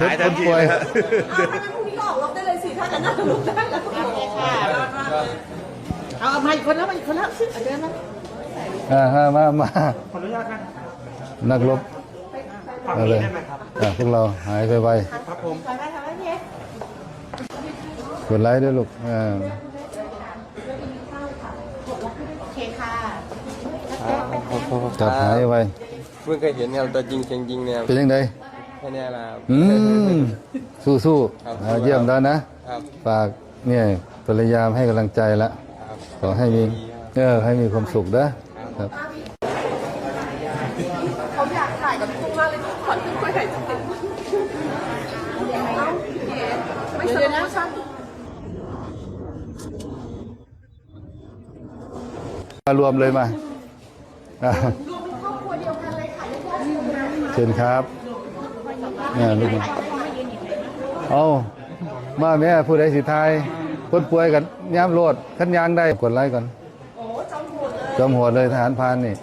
หายทันทีเลยฮะ อ้าวถ้างั้นพรุ่งนี้ก็ออกรบได้เลยสิ ถ้างั้นน่าจะลุกได้แล้วเอาเอามาอีกคนแล้วมาอีกคนแล้วเอาเดินมาอ่าฮะมามาขออนุญาตนะนักรบฝั่งเอานี้เลยได้ไหมครับ อะพวกเราหายไปไวครับผม ทำไมทำไมพี่เอ๊ะกดไลค์ด้วยลูกอ่าโอเคค่ะจับหายไวเพิ่งเคยเห็นครับตัวจริงเสียงจริงเนี่ยเป็นยังไง แค่เนี้ละครับ อืม สู้สู้ครับอ่าเยี่ยมแล้วนะ ครับฝากเนี่ยภรรยามให้กำลังใจละครับ ขอให้มีเออให้มีความสุขนะครับ เขาอยากถ่ายกับพี่ตุ้มมากเลยขอขึ้นไปถ่ายสักนิดเอ้าพี่เอ๊ะไม่สโลโมชั่น มารวมเลยมาอะเชิญครับ เนี่ยลูกมาเอามาแม่ผู้ใดสิทายคนป่วยกันย้ำโลดขันยางได้กดไลค์ก่อนจอมโหดเลยทหารพานนี่